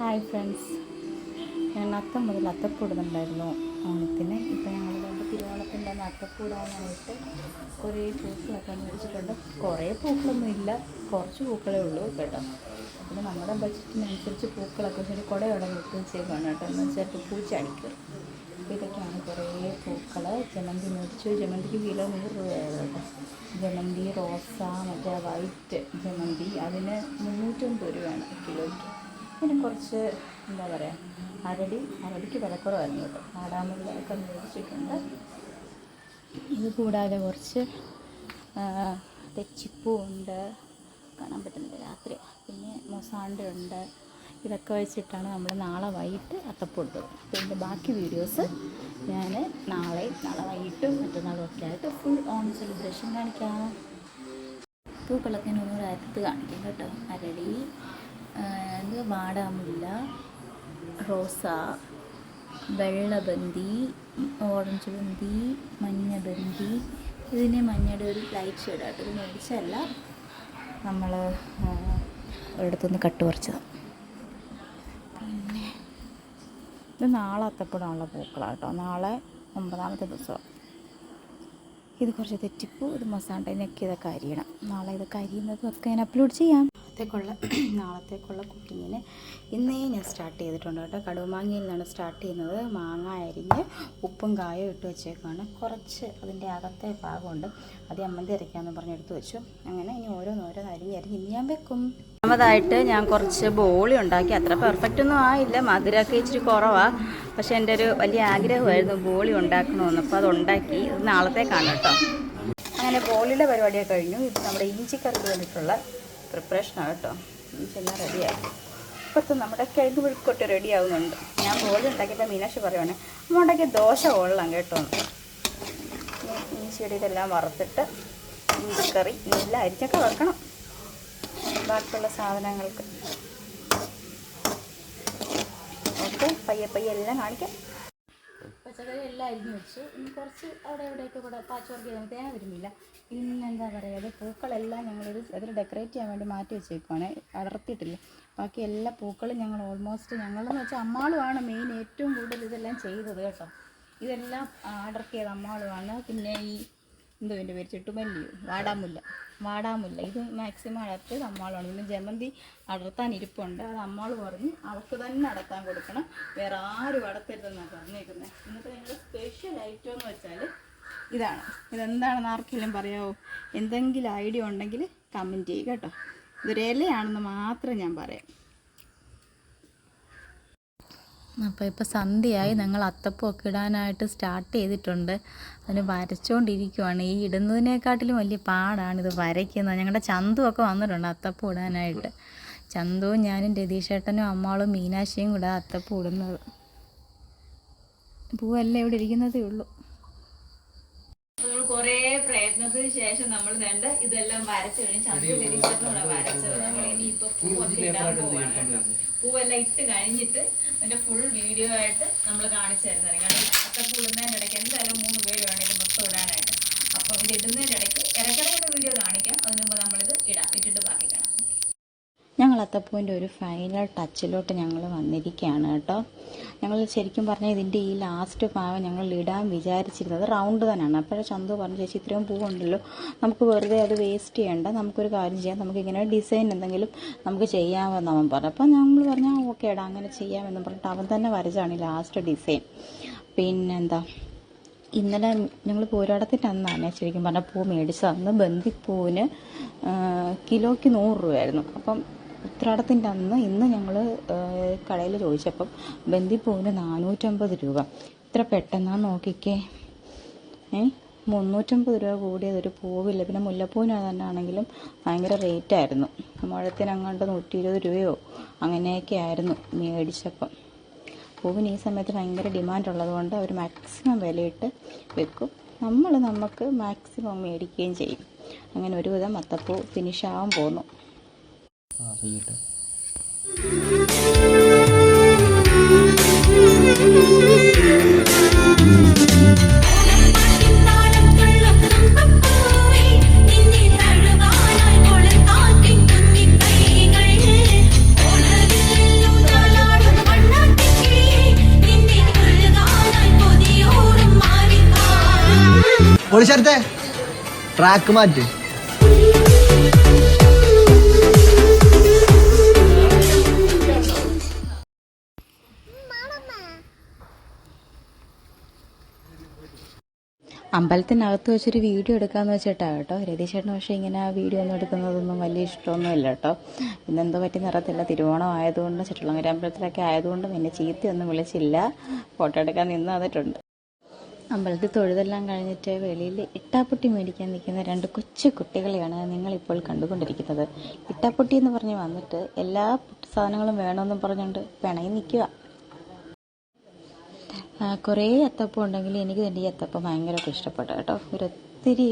Hi friends. ഞാൻ അത്തം മുതൽ അത്തപ്പൂടുന്നുണ്ടായിരുന്നു ഓണത്തിന് ഇപ്പം ഞങ്ങൾ രണ്ട് തിരുവോണത്തിന്റെ അത്തക്കൂടാനായിട്ട് കുറേ പൂക്കളൊക്കെ മേടിച്ചിട്ടുണ്ട്. കുറേ പൂക്കളൊന്നും ഇല്ല. കുറച്ച് പൂക്കളേ ഉള്ളൂ കേട്ടോ. പിന്നെ നമ്മുടെ ബഡ്ജറ്റിനനുസരിച്ച് പൂക്കളൊക്കെ ശരി കുടയോടെ വിട്ട് വെച്ചേക്കാണ് കേട്ടോ. എന്ന് വെച്ചാൽ പൂച്ചടിക്കും അപ്പോൾ ഇതൊക്കെയാണ് കുറേ പൂക്കൾ. ജമന്തി മേടിച്ചു. ജമന്തിക്ക് കിലോ നൂറ് രൂപയായിരുന്നു കേട്ടോ. ജമന്തി റോസ മറ്റേ വൈറ്റ് ജമന്തി അതിന് മുന്നൂറ്റമ്പത് രൂപയാണ് കിലോയ്ക്ക്. പിന്നെ കുറച്ച് എന്താ പറയുക അരടി അരടിക്ക് വിലക്കുറവായിരുന്നു കേട്ടോ. വാടാമുല്ലയൊക്കെ മേടിച്ചിട്ടുണ്ട്. ഇത് കൂടാതെ കുറച്ച് തെച്ചിപ്പൂ ഉണ്ട്. കാണാൻ പറ്റുന്നില്ല രാത്രി. പിന്നെ മൊസാണ്ട ഉണ്ട്. ഇതൊക്കെ വെച്ചിട്ടാണ് നമ്മൾ നാളെ വൈകിട്ട് അത്തപ്പൊട്ടത് അപ്പോൾ എന്റെ ബാക്കി വീഡിയോസ് ഞാൻ നാളെ നാളെ വൈകിട്ടും മറ്റന്നാളും ഒക്കെ ആയിട്ട് ഫുൾ ഓൺ സെലിബ്രേഷൻ കാണിക്കാം. പൂക്കളൊക്കെ ഒന്നുകൂടെ അടുത്ത് കാണിക്കാം കേട്ടോ. അരളി ഇത് വാടാമുല്ല റോസ വെള്ളബന്തി ഓറഞ്ച് ബന്തി മഞ്ഞ ബന്തി ഇതിന് മഞ്ഞയുടെ ഒരു ലൈറ്റ് ഷെയ്ഡായിട്ട് ഇത് മേടിച്ചല്ല നമ്മൾ ഒരിടത്തുനിന്ന് കട്ട് പറിച്ചതാണ് പിന്നെ ഇത് നാളെ അത്തപ്പെടാനുള്ള പൂക്കളാണ് കേട്ടോ. നാളെ ഒമ്പതാമത്തെ ദിവസമാണ് ഇത് കുറച്ച് തെറ്റിപ്പൂ ഇത് മസാണ്ട ഇതിനൊക്കെ ഇതൊക്കെ അരിയണം നാളെ ഇതൊക്കെ അരിയുന്നതും ഒക്കെ ഞാൻ അപ്ലോഡ് ചെയ്യാം. നാളത്തേക്കുള്ള നാളത്തേക്കുള്ള കുക്കിങ്ങിന് ഇന്നേ ഞാൻ സ്റ്റാർട്ട് ചെയ്തിട്ടുണ്ട് കേട്ടോ. കടുമാങ്ങയിൽ നിന്നാണ് സ്റ്റാർട്ട് ചെയ്യുന്നത്. മാങ്ങ അരിഞ്ഞ് ഉപ്പും കായും ഇട്ട് വെച്ചേക്കാണ് കുറച്ച് അതിന്റെ അകത്തെ ഭാഗമുണ്ട്. അത് അമ്മന്തി അരയ്ക്കാമെന്ന് പറഞ്ഞ് എടുത്ത് വെച്ചു. അങ്ങനെ ഇനി ഓരോന്നോരോ അരിഞ്ഞ് അരിഞ്ഞ് ഇനി ഞാൻ വെക്കും. രണ്ടാമതായിട്ട് ഞാൻ കുറച്ച് ബോളി ഉണ്ടാക്കി. അത്ര പെർഫെക്റ്റ് ഒന്നും ആയില്ല. മധുരമൊക്കെ ഇച്ചിരി കുറവാണ് പക്ഷെ എന്റെ ഒരു വലിയ ആഗ്രഹമായിരുന്നു ബോളി ഉണ്ടാക്കണമെന്ന്. അപ്പോൾ അത് ഉണ്ടാക്കി. ഇത് നാളത്തേക്കാണ് കേട്ടോ. അങ്ങനെ ബോളിയുടെ പരിപാടിയൊക്കെ കഴിഞ്ഞു. ഇത് നമ്മുടെ ഇഞ്ചിക്കറിക്ക് വേണ്ടിയിട്ടുള്ള പ്രിപ്പറേഷനാണ് കേട്ടോ. ഇഞ്ചെല്ലാം റെഡിയായി ഇപ്പോഴത്തെ നമ്മുടെ കിഴങ്ങ് പുഴുക്കൊട്ട് റെഡി ആവുന്നുണ്ട്. ഞാൻ ബോളി ഉണ്ടാക്കിയപ്പോൾ മീനാക്ഷി പറയുവാണ് നമ്മൾ ഉണ്ടാക്കിയ ദോശ കൊള്ളാം കേട്ടോ ഇഞ്ചിയുടെ ഇതെല്ലാം വറുത്തിട്ട് കറി എല്ലാം അരിഞ്ഞൊക്കെ വെക്കണം. ബാക്കിയുള്ള സാധനങ്ങൾക്ക്. ഓക്കെ പയ്യെ പയ്യെ എല്ലാം കാണിക്കാം. പച്ചക്കറി എല്ലാം അരിഞ്ഞു വെച്ചു. ഇനി കുറച്ച് അവിടെ എവിടെയൊക്കെ കൂടെ പാച്ച് വർക്ക് ചെയ്താൽ തേങ്ങ വരുന്നില്ല പിന്നെന്താ പറയുക അത് പൂക്കളെല്ലാം ഞങ്ങളൊരു അതിൽ ഡെക്കറേറ്റ് ചെയ്യാൻ വേണ്ടി മാറ്റി വെച്ചേക്കുവാണ്. അടർത്തിയിട്ടില്ല. ബാക്കി എല്ലാ പൂക്കളും ഞങ്ങൾ ഓൾമോസ്റ്റ് ഞങ്ങളെന്ന് വെച്ചാൽ അമ്മാളുമാണ് മെയിൻ ഏറ്റവും കൂടുതൽ ഇതെല്ലാം ചെയ്തത് കേട്ടോ. ഇതെല്ലാം അടർക്ക് ചെയ്ത അമ്മാളുമാണ്. പിന്നെ ഈ എന്തോ എന്റെ പേര്? ചുട്ടുമല്ലിയോ വാടാമുല്ല. വാടാമുല്ല. ഇത് മാക്സിമം അടർത്തിയത് നമ്മളാണ് പിന്നെ ജമന്തി അടർത്താൻ ഇരിപ്പുണ്ട്. അത് അമ്മാൾ പറഞ്ഞ് അവൾക്ക് തന്നെ അടർത്താൻ കൊടുക്കണം. വേറെ ആരും അടത്തരുതെന്നാണ് പറഞ്ഞേക്കുന്നത് എന്നിട്ട് ഞങ്ങളുടെ സ്പെഷ്യൽ ഐറ്റം എന്ന് വെച്ചാൽ ഇതാണ്. ഇതെന്താണെന്ന് ആർക്കെങ്കിലും പറയാമോ എന്തെങ്കിലും ഐഡിയ ഉണ്ടെങ്കിൽ കമന്റ് ചെയ്യുക കേട്ടോ. ഇതൊരു ഇലയാണെന്ന് മാത്രം ഞാൻ പറയാം. അപ്പോൾ ഇപ്പോൾ സന്ധ്യയായി. ഞങ്ങൾ അത്തപ്പൊക്കെ ഇടാനായിട്ട് സ്റ്റാർട്ട് ചെയ്തിട്ടുണ്ട്. അതിന് വരച്ചുകൊണ്ടിരിക്കുവാണ് ഈ ഇടുന്നതിനെക്കാട്ടിലും വലിയ പാടാണ് ഇത് വരയ്ക്കുന്നത്. ഞങ്ങളുടെ ചന്തുവൊക്കെ വന്നിട്ടുണ്ട് അത്തപ്പം ഇടാനായിട്ട്. ചന്തുവും ഞാനും രതീഷേട്ടനും അമ്മാളും മീനാക്ഷിയും കൂടെ അത്തപ്പം ഇടുന്നത്. പൂവല്ലേ ഇവിടെ ഇരിക്കുന്നതേ ഉള്ളൂ. പ്രയത്നത്തിന് ശേഷം നമ്മൾ വേണ്ട ഇതെല്ലാം വരച്ചു കഴിഞ്ഞ് ചന്തു വരച്ചത് നമ്മൾ പൂവൊക്കെ ഇടാൻ പോവാണ് കേട്ടോ. പൂവെല്ലാം ഇട്ട് കഴിഞ്ഞിട്ട് അതിന്റെ ഫുൾ വീഡിയോ ആയിട്ട് നമ്മൾ കാണിച്ചു തരുന്നതാണ്. കാരണം അത്തപ്പൂ ഇടയ്ക്ക് എന്തായാലും മൂന്ന് പേര് വേണം ഇത് മൊത്തം ഇടാനായിട്ട്. അപ്പം ഇത് ഇടുന്നതിനിടയ്ക്ക് ഇടയ്ക്കിടയ്ക്ക് വീഡിയോ കാണിക്കാം. അതിന് മുമ്പ് നമ്മളിത് ഇടാം. ഇട്ടിട്ട് ബാക്കി കാണാം. ഞങ്ങൾ അത്തപ്പൂവിന്റെ ഒരു ഫൈനൽ ടച്ചിലോട്ട് ഞങ്ങൾ വന്നിരിക്കുകയാണ് കേട്ടോ. ഞങ്ങൾ ശരിക്കും പറഞ്ഞാൽ ഇതിന്റെ ഈ ലാസ്റ്റ് ഭാഗം ഞങ്ങൾ ഇടാൻ വിചാരിച്ചിരുന്നത് റൗണ്ട് തന്നെയാണ്. അപ്പോഴേ ചന്തു പറഞ്ഞു ചേച്ചി ഇത്രയും പൂവുണ്ടല്ലോ. നമുക്ക് വെറുതെ അത് വേസ്റ്റ് ചെയ്യേണ്ട. നമുക്കൊരു കാര്യം ചെയ്യാം. നമുക്കിങ്ങനെ ഡിസൈൻ എന്തെങ്കിലും നമുക്ക് ചെയ്യാമെന്ന് അവൻ പറഞ്ഞു. അപ്പോൾ ഞങ്ങൾ പറഞ്ഞാൽ ഓക്കെ എടാ അങ്ങനെ ചെയ്യാമെന്ന് പറഞ്ഞിട്ട് അവൻ തന്നെ വരച്ചാണ് ഈ ലാസ്റ്റ് ഡിസൈൻ പിന്നെന്താ? ഇന്നലെ ഞങ്ങൾ പോരാടത്തിന്റെ അന്നാണ് ശരിക്കും പറഞ്ഞാൽ പൂ മേടിച്ചത്. അന്ന് ബന്ദിപ്പൂവിന് കിലോയ്ക്ക് നൂറ് രൂപയായിരുന്നു. അപ്പം ഉത്രാടത്തിന്റെ അന്ന് ഇന്ന് ഞങ്ങൾ കടയിൽ ചോദിച്ചപ്പം ബന്ദിപ്പൂവിന് നാനൂറ്റമ്പത് രൂപ. ഇത്ര പെട്ടെന്നാണ് നോക്കിക്കേ. ഏ? മുന്നൂറ്റമ്പത് രൂപ കൂടിയതൊരു പൂവില്ല. പിന്നെ മുല്ലപ്പൂവിന് തന്നെ ആണെങ്കിലും ഭയങ്കര റേറ്റായിരുന്നു. മുഴത്തിനങ്ങാണ്ട് നൂറ്റി ഇരുപത് രൂപയോ അങ്ങനെയൊക്കെ ആയിരുന്നു മേടിച്ചപ്പം. പൂവിന് ഈ സമയത്ത് ഭയങ്കര ഡിമാൻഡ് ഉള്ളതുകൊണ്ട് അവർ മാക്സിമം വിലയിട്ട് വെക്കും. നമ്മൾ നമുക്ക് മാക്സിമം മേടിക്കുകയും ചെയ്യും. അങ്ങനെ ഒരുവിധം മത്തപ്പൂ ഫിനിഷ് ആവാൻ പോന്നു. ആ ചെയ്യട്ടെ. ട്രാക്ക് മാറ്റി. അമ്പലത്തിനകത്ത് വെച്ചൊരു വീഡിയോ എടുക്കാമെന്ന് വെച്ചിട്ടാണ് കേട്ടോ. രതീശേട്ടന് പക്ഷേ ഇങ്ങനെ വീഡിയോ ഒന്നും എടുക്കുന്നതൊന്നും വലിയ ഇഷ്ടമൊന്നും ഇല്ല കേട്ടോ ഇന്നെന്തോ പറ്റി നിറത്തില്ല. തിരുവോണം ആയതുകൊണ്ട് ചുറ്റുളങ്ങര അമ്പലത്തിലൊക്കെ ആയതുകൊണ്ടും എന്നെ ചീത്തയൊന്നും വിളിച്ചില്ല. ഫോട്ടോ എടുക്കാൻ നിന്ന് വന്നിട്ടുണ്ട്. അമ്പലത്തിൽ തൊഴുതെല്ലാം കഴിഞ്ഞിട്ട് വെളിയിൽ ഇട്ടാപ്പൊട്ടി മേടിക്കാൻ നിൽക്കുന്ന രണ്ട് കൊച്ചു കുട്ടികളെയാണ് നിങ്ങളിപ്പോൾ കണ്ടുകൊണ്ടിരിക്കുന്നത്. ഇട്ടാപ്പൊട്ടി എന്ന് പറഞ്ഞ് വന്നിട്ട് എല്ലാ സാധനങ്ങളും വേണമെന്നും പറഞ്ഞുകൊണ്ട് പിണങ്ങി നിൽക്കുക. കുറേ അത്തപ്പം ഉണ്ടെങ്കിൽ എനിക്ക് തന്നെ ഈ അത്തപ്പം ഭയങ്കരമായിട്ട് ഇഷ്ടപ്പെട്ടു കേട്ടോ. ഒരു ഒത്തിരി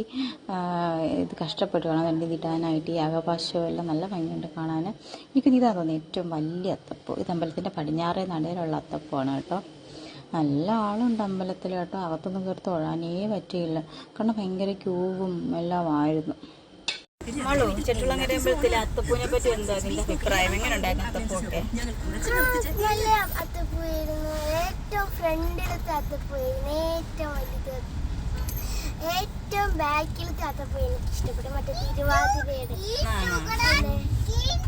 ഇത് കഷ്ടപ്പെട്ട് വേണം എന്റെ ഇതിടാനായിട്ട് ഈ ആകാശവും എല്ലാം നല്ല ഭംഗിയുണ്ട് കാണാൻ എനിക്ക് ഇതാ തോന്നുന്നു ഏറ്റവും വലിയ അത്തപ്പം. ഇത് അമ്പലത്തിന്റെ പടിഞ്ഞാറേ നടയിലുള്ള അത്തപ്പമാണ് കേട്ടോ. നല്ല ആളുണ്ട് അമ്പലത്തിൽ കേട്ടോ. അകത്തൊന്നും കയറി തൊഴാനേ പറ്റിയില്ല. കാരണം ഭയങ്കര ക്യൂവും എല്ലാം ആയിരുന്നു. മളു ചെട്ടുളങ്ങര അമ്പലത്തിലെ അത്തപ്പൂനെ പറ്റി എന്താ നിന്റെ അഭിപ്രായം? എങ്ങനെ ഉണ്ടായിരുന്നു അത്തപ്പൂക്കെ നല്ല ഫ്രണ്ടിലത്തെ അത്തപ്പൂയിരുന്നു ഏറ്റവും വലുത്. ഏറ്റവും അത്തപ്പൂ എനിക്ക് ഇഷ്ടപ്പെട്ടു മറ്റേ തിരുവാതിരയുടെ.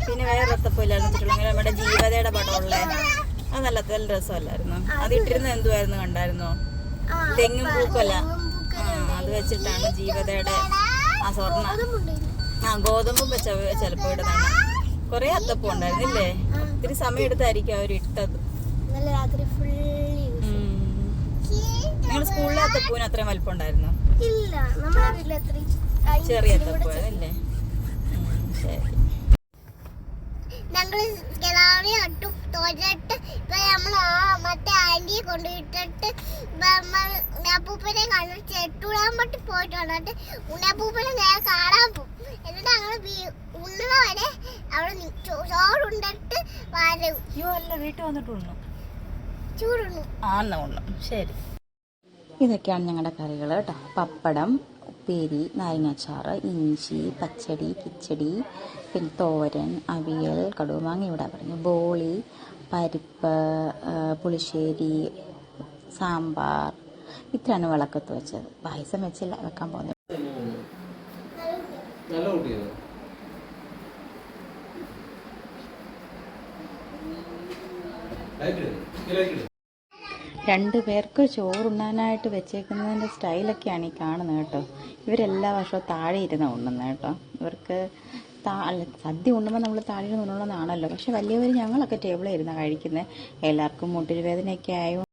പിന്നെ വേറെ അത്തപ്പൂല്ലായിരുന്നു ചെട്ടുളങ്ങര നമ്മുടെ ജീവതയുടെ പടമുള്ളേ. അത് നല്ല നല്ല രസമല്ലായിരുന്നു. അത് ഇട്ടിരുന്ന എന്തുവായിരുന്നു കണ്ടായിരുന്നോ? തെങ്ങും പൂക്കല്ല അത് വെച്ചിട്ടാണ് ജീവതയുടെ ആ സ്വർണ. ആ ഗോതമ്പും വെച്ച ചിലപ്പോ ഇടുന്നതാണ്. കൊറേ അത്തപ്പം ഉണ്ടായിരുന്നില്ലേ? ഒത്തിരി സമയം എടുത്തായിരിക്കും അവർ ഇട്ടത്. നല്ല രാത്രി ഫുൾ യൂസ് അത്തപ്പൂവിന് അത്രയും വലിപ്പം ഉണ്ടായിരുന്നു ഇല്ല നമ്മുടെ വീട്ടിൽ എത്ര ചെറിയ അത്തപ്പൂവല്ലേ ശരി. ഞങ്ങൾ ഗലാറി ഇട്ടു തോറ്റിട്ട് ഇപ്പൊ നമ്മൾ ആ മറ്റേ ആന്റിയെ കൊണ്ടുവിട്ടിട്ട് ഉണ്ണാപ്പൂപ്പനെ കണ്ടു. ചെട്ടൂടാൻ പറ്റി പോയിട്ട് ഉണ്ണാപ്പൂപ്പനെ നേരെ കാണാൻ പോകും. എന്നിട്ട് ഞങ്ങൾ ഉണ്ണുന്ന വരെ അവിടെ ചോറുണ്ടിട്ട് വരും. വീട്ടിൽ വന്നിട്ടുണ്ടോ ചൂടുണ്ണു. ആന്ന ഉണ്ണു. ശരി. ഇതൊക്കെയാണ് ഞങ്ങളുടെ കറികൾ കേട്ടോ. പപ്പടം ഉപ്പേരി നാരങ്ങാച്ചാറ് ഇഞ്ചി പച്ചടി കിച്ചടി പിന്നെ തോരൻ അവിയൽ കടുമാങ്ങ ഇവിടെ പറഞ്ഞു. ബോളി പരിപ്പ് പുളിശ്ശേരി സാമ്പാർ. ഇത്രയാണ് വിളക്കത്ത് വെച്ചത്. പായസം വെച്ചില്ല വെക്കാൻ പോകുന്നത് കുട്ടിയാണ് രണ്ട് പേർക്ക് ചോറുണ്ണാനായിട്ട് വെച്ചേക്കുന്നതിന്റെ സ്റ്റൈലൊക്കെയാണ് ഈ കാണുന്നത് കേട്ടോ. ഇവരെല്ലാ വർഷവും താഴെ ഇരുന്ന് ഉണ്ണുന്നത് കേട്ടോ. ഇവർക്ക് താ സദ്യ ഉണ്ണുമ്പോൾ നമ്മൾ താഴെ ഇരുന്ന് പക്ഷെ വലിയവർ ഞങ്ങളൊക്കെ ടേബിളിൽ ഇരുന്ന് കഴിക്കുന്നത് എല്ലാവർക്കും മുട്ടിൽ വേദനയൊക്കെ ആയതുകൊണ്ട്